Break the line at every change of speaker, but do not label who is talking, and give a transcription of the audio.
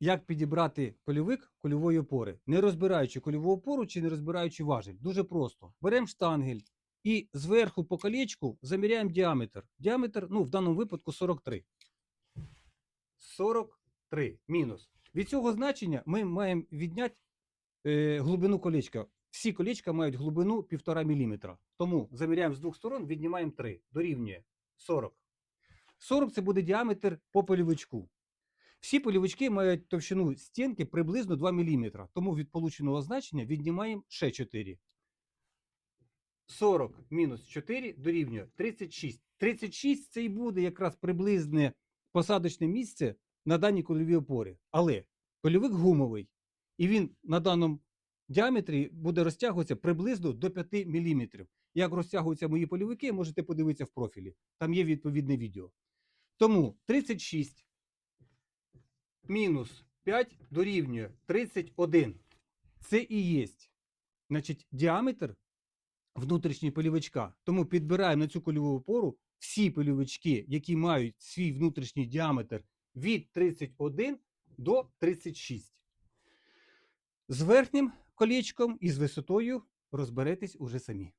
як підібрати польовик кольової опори, не розбираючи кольову опору чи не розбираючи важель. Дуже просто. Беремо штангель і зверху по колечку заміряємо діаметр. Діаметр, ну, в даному випадку 43. 43 мінус. Від цього значення ми маємо відняти е, глибину колечка. Всі колечка мають глибину 1,5 мм. Тому заміряємо з двох сторон, віднімаємо 3. Дорівнює 40. 40 це буде діаметр по полівичку. Всі полівички мають товщину стінки приблизно 2 мм. Тому від полученого значення віднімаємо ще 4. 40 мінус 4 дорівнює 36. 36 це і буде якраз приблизне посадочне місце на даній кольовій опорі. Але кольовик гумовий, і він на даному діаметрі буде розтягуватися приблизно до 5 мм. Як розтягуються мої польовики, можете подивитися в профілі. Там є відповідне відео. Тому 36 мінус 5 дорівнює 31. Це і є значить, діаметр внутрішнього полівичка. Тому підбираємо на цю кольову опору всі полівички, які мають свій внутрішній діаметр від 31 до 36. З верхнім колечком і з висотою розберетесь уже самі.